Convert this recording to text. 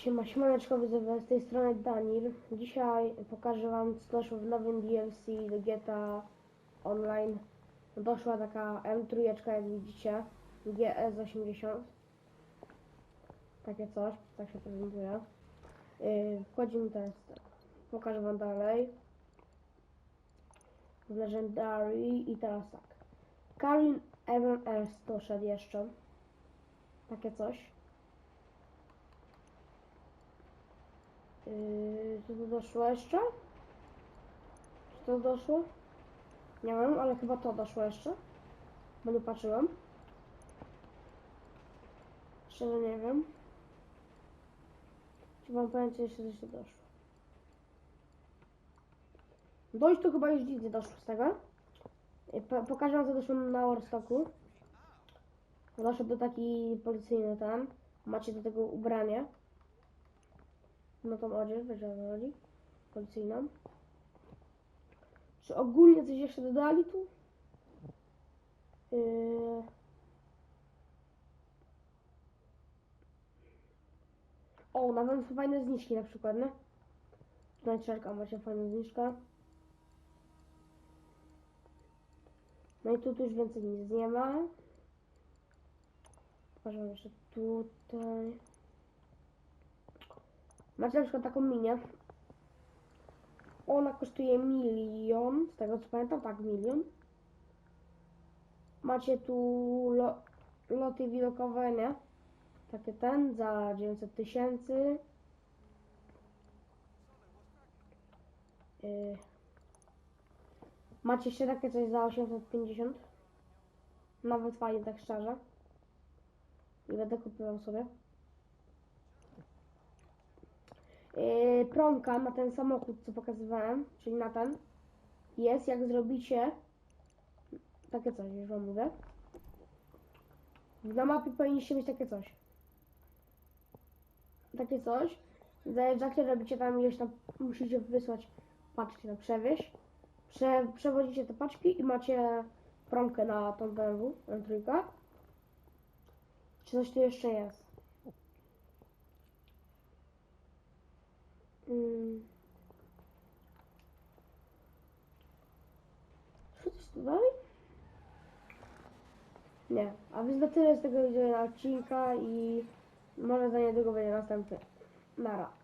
Siema, siemaneczko, z tej strony Danil. Dzisiaj pokażę wam, co doszło w nowym DLC do GTA Online. Doszła taka M3, jak widzicie, GS80. Takie coś, tak się prezentuje. Yy, wchodzimy teraz, pokażę wam dalej. W Legendary i teraz tak. Karin MMS doszedł jeszcze. Takie coś. Yy, co tu doszło jeszcze? Czy to doszło? Nie wiem, ale chyba to doszło jeszcze. Bo nie patrzyłem. Szczerze nie wiem. Czy powiem, czy jeszcze coś doszło? Dojść to chyba już nic nie doszło z tego. Yy, Po, pokażę wam, co doszło na Warstocku. Doszło do taki policyjny tam. Macie do tego ubranie. No tą odzież, chodzi? Policyjną. Czy ogólnie coś jeszcze dodali tu? Yy... O, nawet są fajne zniżki na przykład, nie? Tutaj czerka macie fajną zniżkę. No i tu, już więcej nic nie ma. Wam jeszcze tutaj. Macie na przykład taką minię. Ona kosztuje milion, z tego co pamiętam, tak, milion. Macie tu lo, loty widokowe, nie? Takie ten za 900 tysięcy. Yy. Macie jeszcze takie coś za 850. Nawet fajnie, tak szczerze. I będę kupował sobie. Yy, promka na ten samochód, co pokazywałem, czyli na ten, jest, jak zrobicie takie coś, już wam mówię. Na mapie powinniście mieć takie coś. Takie coś. Zajeżdżacie, robicie tam ileś tam, musicie wysłać paczki na przewieź. Prze, przewodzicie te paczki i macie promkę na tą BMW, na trójkę. Czy coś tu jeszcze jest? Mm. Co coś tu dalej? Nie, a więc na tyle z tego odcinka i może za niedługo będzie następny. Nara.